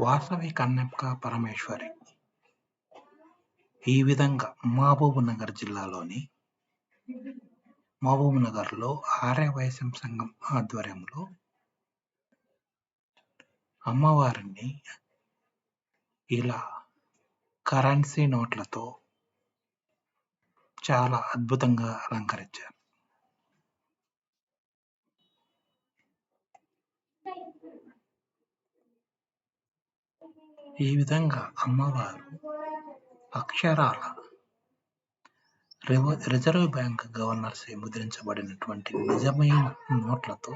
వాసవి కన్నెప్ప పరమేశ్వరి. ఈ విధంగా మహబూబ్నగర్ జిల్లాలోని మహబూబ్నగర్లో ఆర్యవైశ్యం సంఘం ఆధ్వర్యంలో అమ్మవారిని ఇలా కరెన్సీ నోట్లతో చాలా అద్భుతంగా అలంకరించారు. ఈ విధంగా అమ్మవారు అక్షరాల రిజర్వ్ బ్యాంక్ గవర్నర్స్ ముద్రించబడినటువంటి నిజమైన నోట్లతో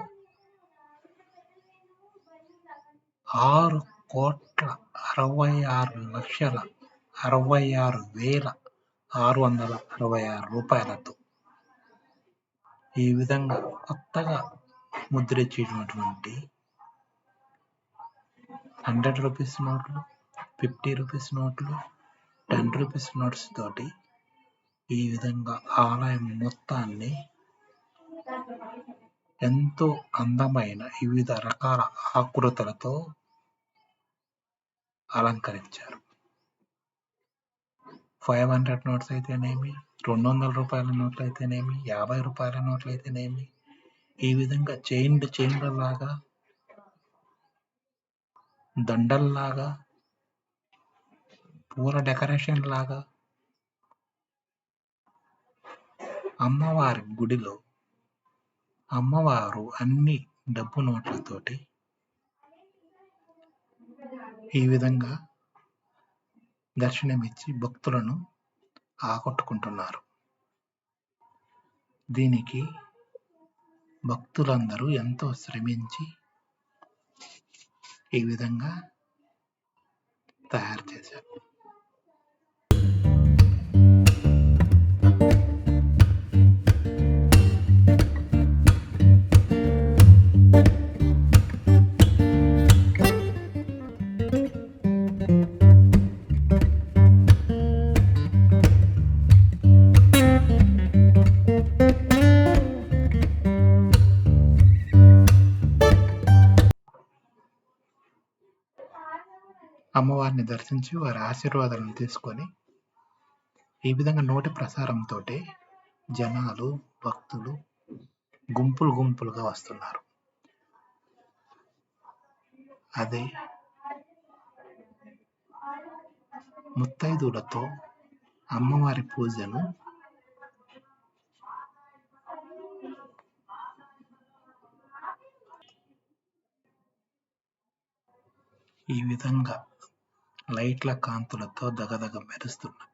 ఆరు కోట్ల అరవై ఆరు లక్షల అరవై ఆరు వేల ఆరు వందల అరవై ఆరు రూపాయలతో ఈ విధంగా కొత్తగా ముద్రించినటువంటి హండ్రెడ్ రూపీస్ నోట్లు ఫిఫ్టీ రూపీస్ నోట్లు టెన్ రూపీస్ నోట్స్ తోటి ఈ విధంగా ఆలయం మొత్తాన్ని ఎంతో అందమైన వివిధ రకాల ఆకృతులతో అలంకరించారు. ఫైవ్ హండ్రెడ్ నోట్స్ అయితేనేమి రెండు వందల రూపాయల నోట్లు అయితేనేమి యాభై రూపాయల నోట్లు అయితేనేమి ఈ విధంగా చైన్డ్ చైన్ల లాగా దండల్లాగా పూల డెకరేషన్ లాగా అమ్మవారి గుడిలో అమ్మవారు అన్ని డబ్బు నోట్లతోటి ఈ విధంగా దర్శనమిచ్చి భక్తులను ఆకట్టుకుంటున్నారు. దీనికి భక్తులందరూ ఎంతో శ్రమించి ఈ విధంగా తయారు చేశారు? అమ్మవారిని దర్శించి వారి ఆశీర్వాదాలను తీసుకొని ఈ విధంగా నోటి ప్రసారంతో జనాలు భక్తులు గుంపులు గుంపులుగా వస్తున్నారు. అదే ముత్తైదులతో అమ్మవారి పూజను ఈ విధంగా లైట్ల కాంతులతో దగదగ మెరుస్తున్నవి.